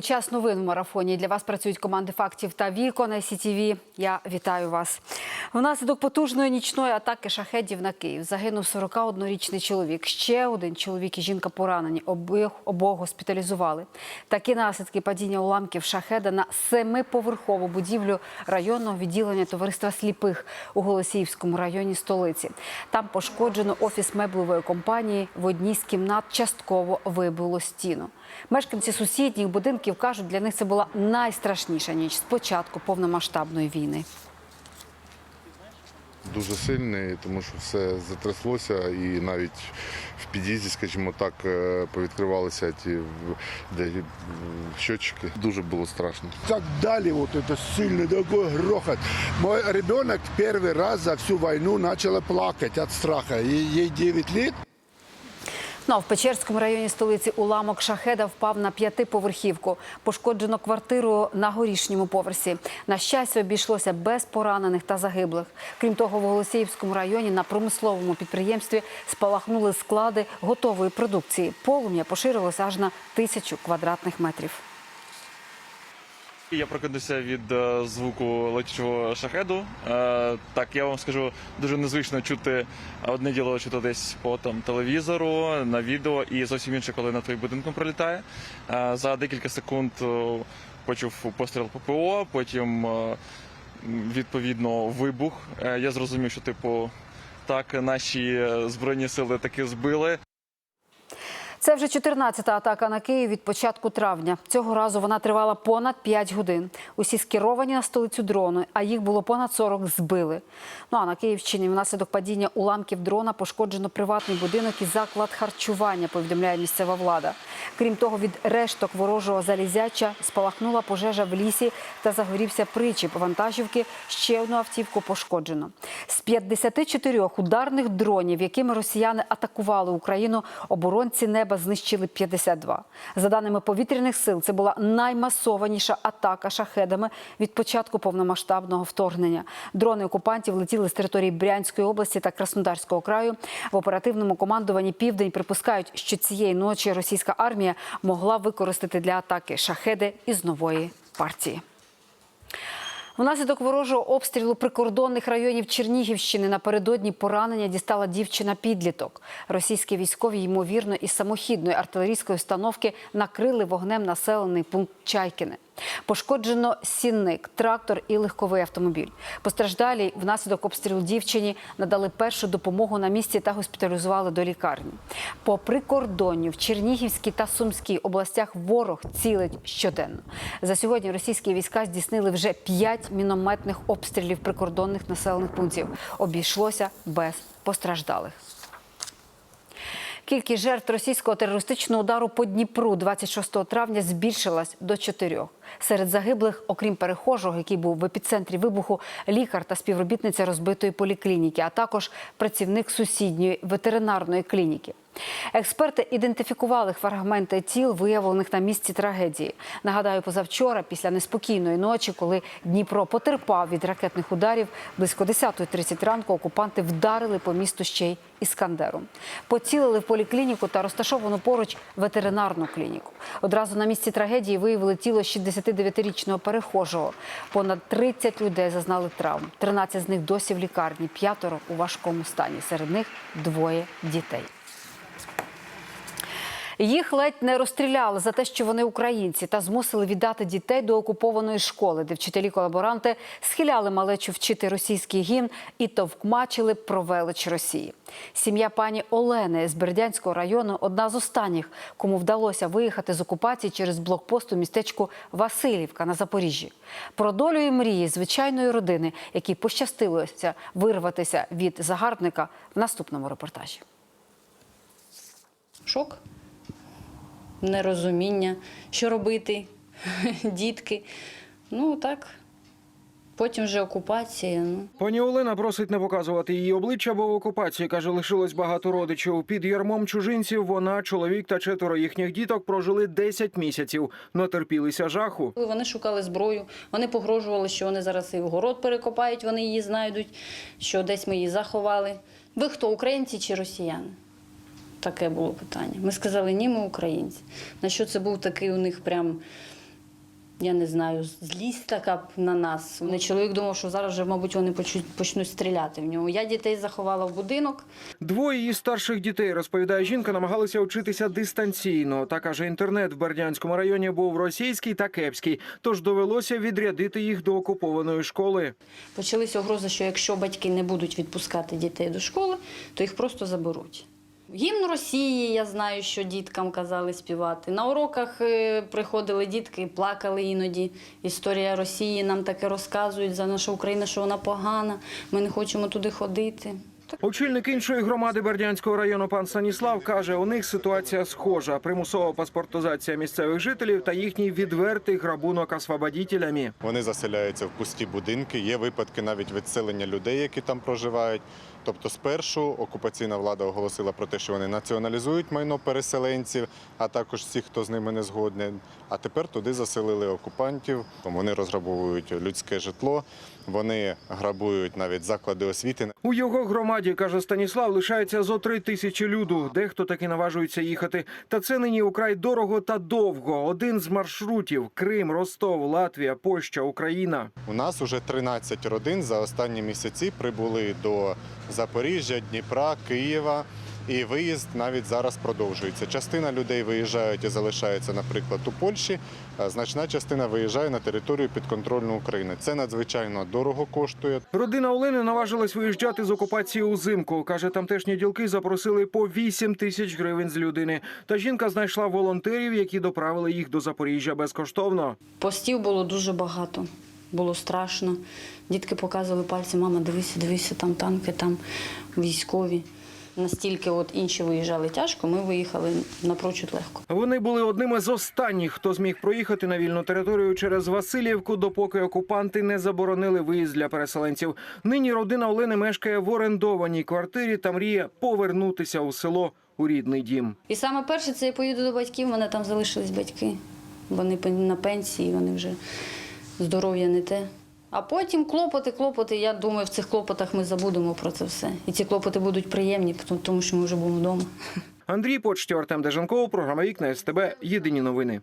Час новин в марафоні. Для вас працюють команди фактів та віко на СІТІВІ. Я вітаю вас. Внаслідок потужної нічної атаки шахедів на Київ загинув 41-річний чоловік. Ще один чоловік і жінка поранені. Обох, обох госпіталізували. Такі наслідки падіння уламків шахеда на семиповерхову будівлю районного відділення товариства сліпих у Голосіївському районі столиці. Там пошкоджено офіс меблевої компанії. В одній з кімнат частково вибило стіну. Мешканці сусідніх будинків кажуть, для них це була найстрашніша ніч з початку повномасштабної війни. Дуже сильний, тому що все затряслося, і навіть в під'їзді, скажімо так, е, повідкривалися ті в- де, м, щотчики. Дуже було страшно. так дали вот это сильный такой грохот. Мой ребенок первый раз за всю войну начала плакать от страха. Ей, ей 9 лет. Ну, а в Печерському районі столиці уламок шахеда впав на п'ятиповерхівку. Пошкоджено квартиру на горішньому поверсі. На щастя, обійшлося без поранених та загиблих. Крім того, в Голосіївському районі на промисловому підприємстві спалахнули склади готової продукції. Полум'я поширилося аж на тисячу квадратних метрів. Я прокинувся від е, звуку летючого шахеду. Е, так, я вам скажу, дуже незвично чути одне діло чути десь по там телевізору, на відео, і зовсім інше, коли над твоїм будинком пролітає. Е, за декілька секунд почув постріл ППО, потім відповідно вибух. Я зрозумів, що типу так наші збройні сили таки збили. Це вже 14-та атака на Київ від початку травня. Цього разу вона тривала понад 5 годин. Усі скеровані на столицю дрони, а їх було понад 40 збили. Ну а на Київщині внаслідок падіння уламків дрона пошкоджено приватний будинок і заклад харчування, повідомляє місцева влада. Крім того, від решток ворожого залізяча спалахнула пожежа в лісі та загорівся причіп вантажівки. Ще одну автівку пошкоджено. З 54 ударних дронів, якими росіяни атакували Україну, оборонці неба знищили 52. За даними повітряних сил, це була наймасованіша атака шахедами від початку повномасштабного вторгнення. Дрони окупантів летіли з території Брянської області та Краснодарського краю. В оперативному командуванні Південь припускають, що цієї ночі російська армія могла використати для атаки шахеди із нової партії. Внаслідок ворожого обстрілу прикордонних районів Чернігівщини напередодні поранення дістала дівчина-підліток. Російські військові, ймовірно, із самохідної артилерійської установки накрили вогнем населений пункт Чайкине. Пошкоджено сінник, трактор і легковий автомобіль. Постраждалій внаслідок обстрілу дівчині надали першу допомогу на місці та госпіталізували до лікарні. По прикордонню в Чернігівській та Сумській областях ворог цілить щоденно. За сьогодні російські війська здійснили вже п'ять мінометних обстрілів прикордонних населених пунктів. Обійшлося без постраждалих. Кількість жертв російського терористичного удару по Дніпру 26 травня збільшилась до чотирьох. Серед загиблих, окрім перехожого, який був в епіцентрі вибуху, лікар та співробітниця розбитої поліклініки, а також працівник сусідньої ветеринарної клініки. Експерти ідентифікували фрагменти тіл, виявлених на місці трагедії. Нагадаю, позавчора, після неспокійної ночі, коли Дніпро потерпав від ракетних ударів, близько 10.30 ранку окупанти вдарили по місту ще й іскандером. Поцілили в поліклініку та розташовану поруч ветеринарну клініку. Одразу на місці трагедії виявили тіло 69-річного перехожого. Понад 30 людей зазнали травм. 13 з них досі в лікарні, п'ятеро у важкому стані. Серед них двоє дітей. Їх ледь не розстріляли за те, що вони українці, та змусили віддати дітей до окупованої школи, де вчителі-колаборанти схиляли малечу вчити російський гімн і товкмачили про велич Росії. Сім'я пані Олени з Бердянського району одна з останніх, кому вдалося виїхати з окупації через блокпост у містечку Васильівка на Запоріжжі. Про долю і мрії звичайної родини, якій пощастилося вирватися від загарбника, в наступному репортажі. шок, нерозуміння, що робити, дітки. Ну так. Потім вже окупація. Ну. Пані Олена просить не показувати її обличчя, бо в окупації каже, лишилось багато родичів. Під ярмом чужинців вона, чоловік та четверо їхніх діток прожили 10 місяців. Натерпілися жаху. Вони шукали зброю, вони погрожували, що вони зараз і в город перекопають, вони її знайдуть, що десь ми її заховали. Ви хто, українці чи росіяни? Таке було питання. Ми сказали, ні, ми українці. На що це був такий у них прям, я не знаю, злість така на нас. Вони чоловік думав, що зараз вже, мабуть, вони почнуть, стріляти в нього. Я дітей заховала в будинок. Двоє її старших дітей, розповідає жінка, намагалися вчитися дистанційно. Та каже, інтернет в Бердянському районі був російський та кепський, тож довелося відрядити їх до окупованої школи. Почалися огрози, що якщо батьки не будуть відпускати дітей до школи, то їх просто заберуть. Гімн Росії, я знаю, що діткам казали співати. На уроках е, приходили дітки, плакали іноді. Історія Росії нам таке розказують за нашу Україну, що вона погана. Ми не хочемо туди ходити. Очільник іншої громади Бердянського району пан Станіслав каже, у них ситуація схожа: примусова паспортизація місцевих жителів та їхній відвертий грабунок освободітелями. Вони заселяються в пусті будинки. Є випадки навіть відселення людей, які там проживають. Тобто, спершу окупаційна влада оголосила про те, що вони націоналізують майно переселенців, а також всіх, хто з ними не згоден. А тепер туди заселили окупантів. Вони розграбовують людське житло, вони грабують навіть заклади освіти. У його громаді, каже Станіслав, лишається зо три тисячі люду. Дехто таки наважується їхати. Та це нині украй дорого та довго. Один з маршрутів Крим, Ростов, Латвія, Польща, Україна. У нас уже 13 родин за останні місяці прибули до Запоріжжя, Дніпра, Києва. І виїзд навіть зараз продовжується. Частина людей виїжджають і залишаються, наприклад, у Польщі. а Значна частина виїжджає на територію підконтрольну України. Це надзвичайно дорого коштує. Родина Олени наважилась виїжджати з окупації узимку. Каже, тамтешні ділки запросили по 8 тисяч гривень з людини. Та жінка знайшла волонтерів, які доправили їх до Запоріжжя безкоштовно. Постів було дуже багато. Було страшно. Дітки показували пальці, мама, дивися, дивися, там танки, там військові. Настільки от інші виїжджали тяжко, ми виїхали напрочуд легко. Вони були одними з останніх, хто зміг проїхати на вільну територію через Васильівку, допоки окупанти не заборонили виїзд для переселенців. Нині родина Олени мешкає в орендованій квартирі та мріє повернутися у село у рідний дім. І саме перше це я поїду до батьків, в мене там залишились батьки. Вони на пенсії, вони вже здоров'я не те. А потім клопоти, клопоти. Я думаю, в цих клопотах ми забудемо про це все. І ці клопоти будуть приємні, тому- що ми вже будемо вдома. Андрій Артем Дежанков, програма Вікна СТБ. Єдині новини.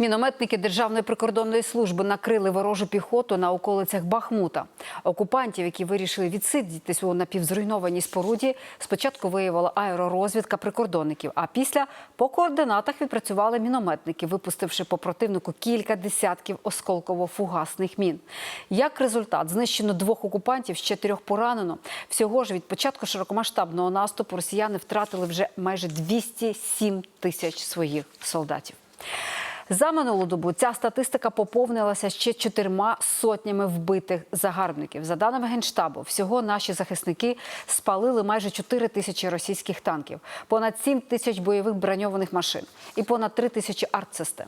Мінометники Державної прикордонної служби накрили ворожу піхоту на околицях Бахмута. Окупантів, які вирішили відсидітись у напівзруйнованій споруді, спочатку виявила аеророзвідка прикордонників, а після по координатах відпрацювали мінометники, випустивши по противнику кілька десятків осколково-фугасних мін. Як результат, знищено двох окупантів, ще трьох поранено. Всього ж від початку широкомасштабного наступу росіяни втратили вже майже 207 тисяч своїх солдатів. За минулу добу ця статистика поповнилася ще чотирма сотнями вбитих загарбників. За даними генштабу, всього наші захисники спалили майже 4 тисячі російських танків, понад 7 тисяч бойових броньованих машин і понад 3 тисячі артсистем.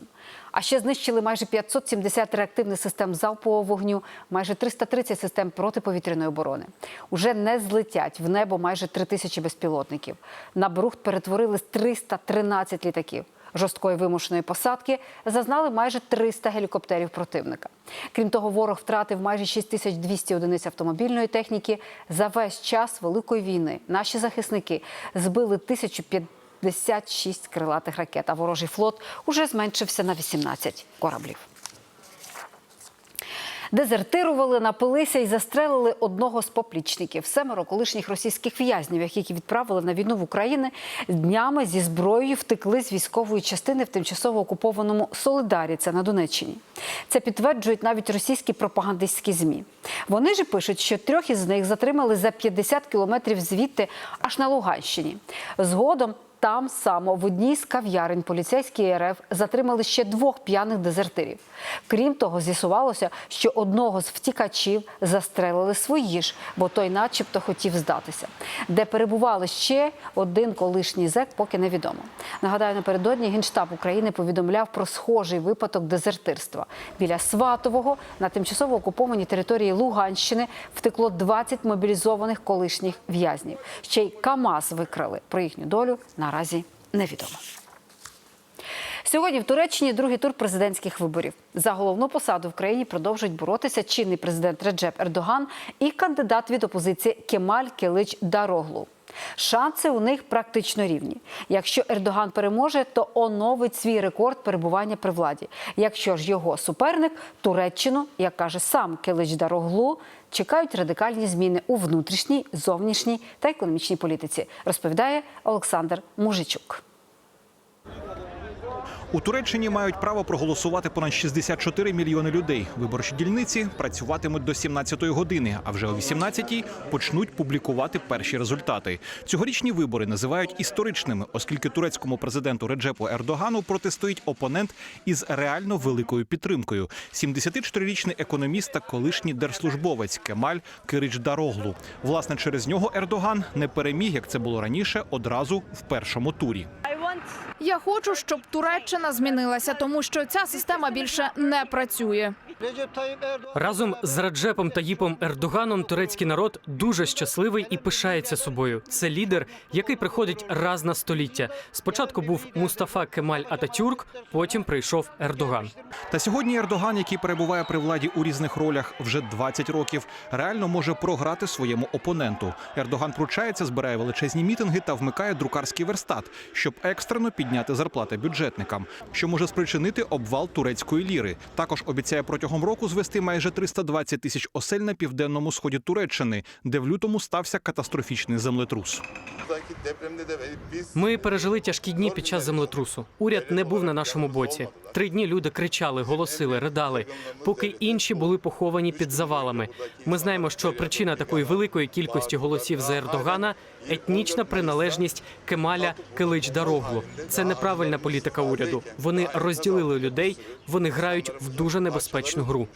А ще знищили майже 570 реактивних систем залпового вогню, майже 330 систем протиповітряної оборони. Уже не злетять в небо майже 3 тисячі безпілотників. На брухт перетворили 313 літаків жорсткої вимушеної посадки зазнали майже 300 гелікоптерів противника. Крім того, ворог втратив майже 6200 одиниць автомобільної техніки. За весь час великої війни наші захисники збили 1056 крилатих ракет, а ворожий флот уже зменшився на 18 кораблів. Дезертирували, напилися і застрелили одного з поплічників. Семеро колишніх російських в'язнів, яких відправили на війну в Україну, днями зі зброєю втекли з військової частини в тимчасово окупованому Солидарі. Це на Донеччині. Це підтверджують навіть російські пропагандистські змі. Вони ж пишуть, що трьох із них затримали за 50 кілометрів звідти, аж на Луганщині. Згодом. Там само в одній з кав'ярень поліцейські РФ затримали ще двох п'яних дезертирів. Крім того, з'ясувалося, що одного з втікачів застрелили свої ж, бо той, начебто, хотів здатися. Де перебували ще один колишній зек, поки невідомо. Нагадаю, напередодні генштаб України повідомляв про схожий випадок дезертирства. Біля Сватового на тимчасово окупованій території Луганщини втекло 20 мобілізованих колишніх в'язнів. Ще й КАМАЗ викрали. Про їхню долю наразі невідомо. Сьогодні в Туреччині другий тур президентських виборів. За головну посаду в країні продовжують боротися чинний президент Реджеп Ердоган і кандидат від опозиції Кемаль Келич Дароглу. Шанси у них практично рівні. Якщо Ердоган переможе, то оновить свій рекорд перебування при владі. Якщо ж його суперник Туреччину, як каже сам Келич Дароглу, чекають радикальні зміни у внутрішній, зовнішній та економічній політиці, розповідає Олександр Мужичук. У Туреччині мають право проголосувати понад 64 мільйони людей. Виборчі дільниці працюватимуть до 17-ї години, а вже о 18-й почнуть публікувати перші результати. Цьогорічні вибори називають історичними, оскільки турецькому президенту Реджепу Ердогану протистоїть опонент із реально великою підтримкою. 74-річний економіст та колишній держслужбовець Кемаль Кирич Дароглу. Власне, через нього Ердоган не переміг, як це було раніше, одразу в першому турі. Я хочу, щоб Туреччина змінилася, тому що ця система більше не працює. Разом з Раджепом Таїпом Ердоганом турецький народ дуже щасливий і пишається собою. Це лідер, який приходить раз на століття. Спочатку був Мустафа Кемаль Ататюрк, потім прийшов Ердоган. Та сьогодні Ердоган, який перебуває при владі у різних ролях вже 20 років, реально може програти своєму опоненту. Ердоган пручається, збирає величезні мітинги та вмикає друкарський верстат, щоб екстрено підняти зарплати бюджетникам, що може спричинити обвал турецької ліри. Також обіцяє протягом року звести майже 320 тисяч осель на південному сході Туреччини, де в лютому стався катастрофічний землетрус. Ми пережили тяжкі дні під час землетрусу. Уряд не був на нашому боці. Три дні люди кричали, голосили, ридали, поки інші були поховані під завалами. Ми знаємо, що причина такої великої кількості голосів за Ердогана етнічна приналежність Кемаля Килич Дароглу. Це неправильна політика уряду. Вони розділили людей, вони грають в дуже небезпечну гру.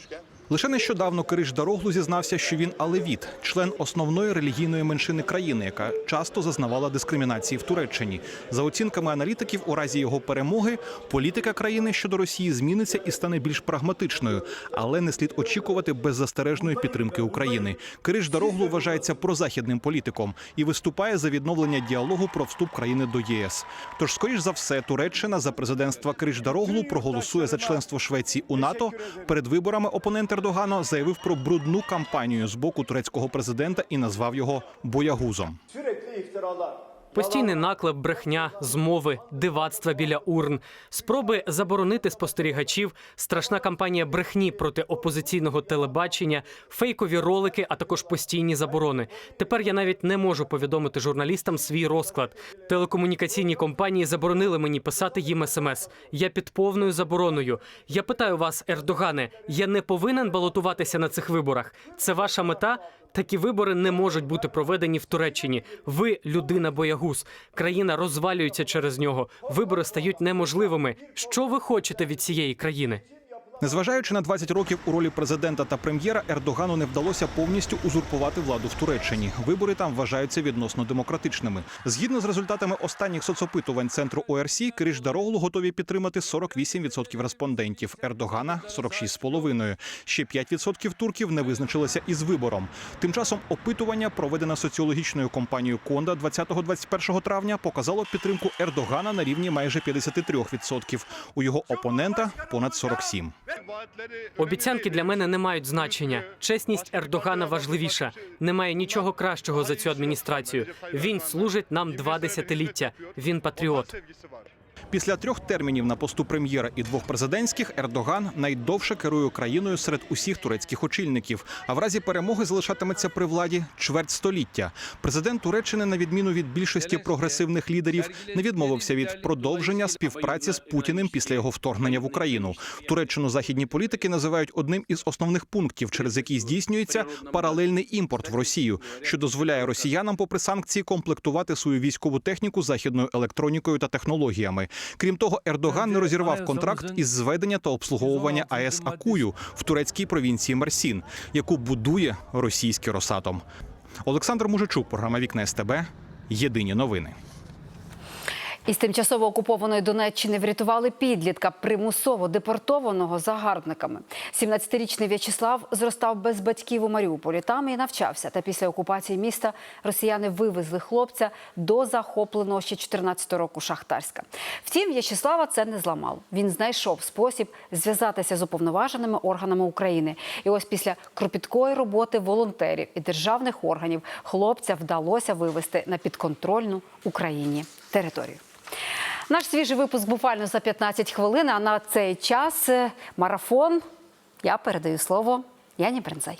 Лише нещодавно Кириш Дароглу зізнався, що він алевіт, член основної релігійної меншини країни, яка часто зазнавала дискримінації в Туреччині. За оцінками аналітиків, у разі його перемоги політика країни щодо Росії зміниться і стане більш прагматичною, але не слід очікувати беззастережної підтримки України. Кириш Дароглу вважається прозахідним політиком і виступає за відновлення діалогу про вступ країни до ЄС. Тож, скоріш за все, Туреччина за президентства Кириш Дароглу проголосує за членство Швеції у НАТО. Перед виборами опонент Ердогана заявив про брудну кампанію з боку турецького президента і назвав його боягузом. Постійний наклеп, брехня, змови, дивацтва біля урн, спроби заборонити спостерігачів, страшна кампанія брехні проти опозиційного телебачення, фейкові ролики, а також постійні заборони. Тепер я навіть не можу повідомити журналістам свій розклад. Телекомунікаційні компанії заборонили мені писати їм смс. Я під повною забороною. Я питаю вас, Ердогане, я не повинен балотуватися на цих виборах. Це ваша мета? Такі вибори не можуть бути проведені в Туреччині. Ви людина боягуз. Країна розвалюється через нього. Вибори стають неможливими. Що ви хочете від цієї країни? Незважаючи на 20 років у ролі президента та прем'єра, Ердогану не вдалося повністю узурпувати владу в Туреччині. Вибори там вважаються відносно демократичними. Згідно з результатами останніх соцопитувань центру ОРС, Кириш Дароглу готові підтримати 48% респондентів. Ердогана 46,5%. Ще 5% турків не визначилися із вибором. Тим часом опитування, проведене соціологічною компанією Конда 20-21 травня, показало підтримку Ердогана на рівні майже 53%. У його опонента понад 47%. Обіцянки для мене не мають значення. Чесність Ердогана важливіша. Немає нічого кращого за цю адміністрацію. Він служить нам два десятиліття. Він патріот. Після трьох термінів на посту прем'єра і двох президентських Ердоган найдовше керує країною серед усіх турецьких очільників. А в разі перемоги залишатиметься при владі чверть століття. Президент Туреччини, на відміну від більшості прогресивних лідерів, не відмовився від продовження співпраці з Путіним після його вторгнення в Україну. Туреччину західні політики називають одним із основних пунктів, через який здійснюється паралельний імпорт в Росію, що дозволяє росіянам, попри санкції, комплектувати свою військову техніку західною електронікою та технологіями. Крім того, Ердоган не розірвав контракт із зведення та обслуговування АЕС Акую в турецькій провінції Мерсін, яку будує російський Росатом. Олександр Мужичук, програма Вікна СТБ. Єдині новини. Із тимчасово окупованої Донеччини врятували підлітка, примусово депортованого загарбниками. 17-річний В'ячеслав зростав без батьків у Маріуполі. Там і навчався. Та після окупації міста росіяни вивезли хлопця до захопленого ще 14 року Шахтарська. Втім, В'ячеслава це не зламало. Він знайшов спосіб зв'язатися з уповноваженими органами України. І ось після кропіткої роботи волонтерів і державних органів хлопця вдалося вивезти на підконтрольну Україні територію. Наш свіжий випуск буквально за 15 хвилин. А на цей час е, марафон. Я передаю слово Яні Брензай.